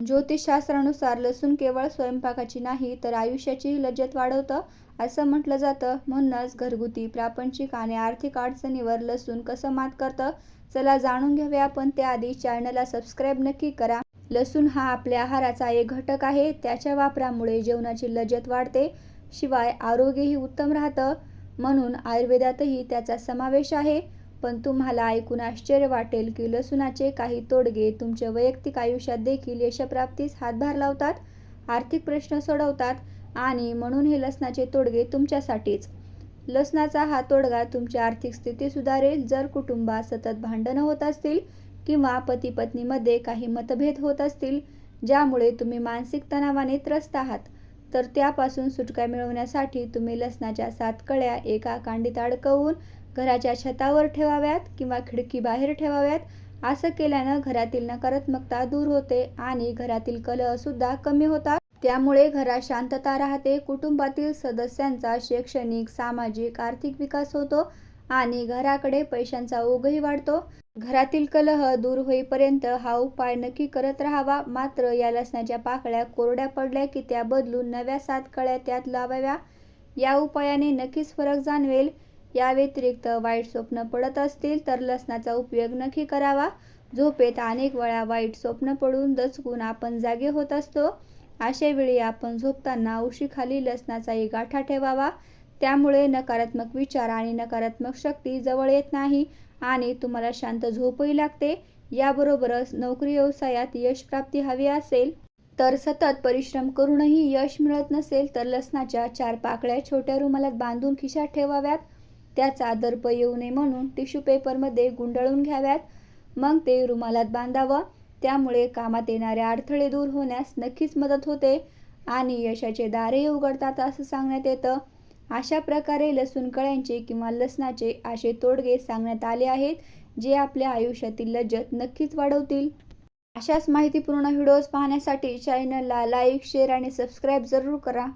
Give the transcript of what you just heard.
ज्योतिषशास्त्रानुसार लसूण केवळ स्वयंपाकाची नाही तर आयुष्याचीही लज्जत वाढवतं असं म्हटलं जातं. म्हणूनच घरगुती प्रापंचिक आणि आर्थिक अडचणीवर लसूण कसं मात करतं चला जाणून घेऊया. पण त्याआधी चॅनलला सबस्क्राईब नक्की करा. लसूण हा आपल्या आहाराचा एक घटक आहे. त्याच्या वापरामुळे जेवणाची लज्जत वाढते. शिवाय आरोग्यही उत्तम राहतं. म्हणून आयुर्वेदातही त्याचा समावेश आहे. पण तुम्हाला ऐकून आश्चर्य वाटेल की लसुणाचे काही तोडगे तुमच्या वैयक्तिक आयुष्यात देखील यशप्राप्तीस हातभार लावतात आर्थिक प्रश्न सोडवतात आणि म्हणून हे लसणाचे तोडगे तुमच्यासाठीच. लसणाचा हा तोडगा तुमची आर्थिक स्थिती सुधारेल. जर कुटुंबात सतत भांडणं होत असतील किंवा पती पत्नीमध्ये काही मतभेद होत असतील ज्यामुळे तुम्ही मानसिक तणावाने त्रस्त आहात तर त्यापासून सुटका मिळवण्यासाठी तुम्ही लसणाच्या सात कळ्या एका कांडीत अडकवून घराच्या छतावर ठेवाव्यात किंवा खिडकी बाहेर ठेवाव्यात. असं केल्यानं घरातील नकारात्मकता दूर होते आणि घरातील कलह सुद्धा कमी होतात. त्यामुळे घरात शांतता राहते कुटुंबातील सदस्यांचा शैक्षणिक सामाजिक आर्थिक विकास होतो आणि घराकडे पैशांचा ओघही वाढतो. घरातील कलह दूर होईपर्यंत हा उपाय नक्की करत राहावा. मात्र या लसणाच्या पाकळ्या कोरड्या पडल्या की त्या बदलून नव्या सात कळ्या त्यात लावाव्या. या उपायाने नक्कीच फरक जाणवेल. या व्यतिरिक्त वाईट स्वप्न पडत असतील तर लसणाचा उपयोग नक्की करावा. झोपेत अनेक वेळा वाईट स्वप्न पडून दचकून आपण जागे होत असतो. अशा वेळी आपण झोपताना उशीखाली लसणाचाही गाठा ठेवावा. त्यामुळे नकारात्मक विचार आणि नकारात्मक शक्ती जवळ येत नाही आणि तुम्हाला शांत झोपही लागते. याबरोबरच नोकरी व्यवसायात यश प्राप्ती हवी असेल तर सतत परिश्रम करूनही यश मिळत नसेल तर लसणाच्या चार पाकळ्या छोट्या रुमालात बांधून खिशात ठेवाव्यात. त्याचा दर्प येऊ नये म्हणून टिश्यू पेपरमध्ये गुंडाळून घ्याव्यात. मग ते रुमालात बांधावं. त्यामुळे कामात येणारे अडथळे दूर होण्यास नक्कीच मदत होते आणि यशाचे दारही उघडतात असं सांगण्यात येतं. अशा प्रकारे लसूण कळ्यांचे किंवा लसणाचे असे तोडगे सांगण्यात आले आहेत जे आपल्या आयुष्यातील लज्जत नक्कीच वाढवतील. अशाच माहितीपूर्ण व्हिडिओज पाहण्यासाठी चॅनलला लाईक शेअर आणि सबस्क्राईब जरूर करा.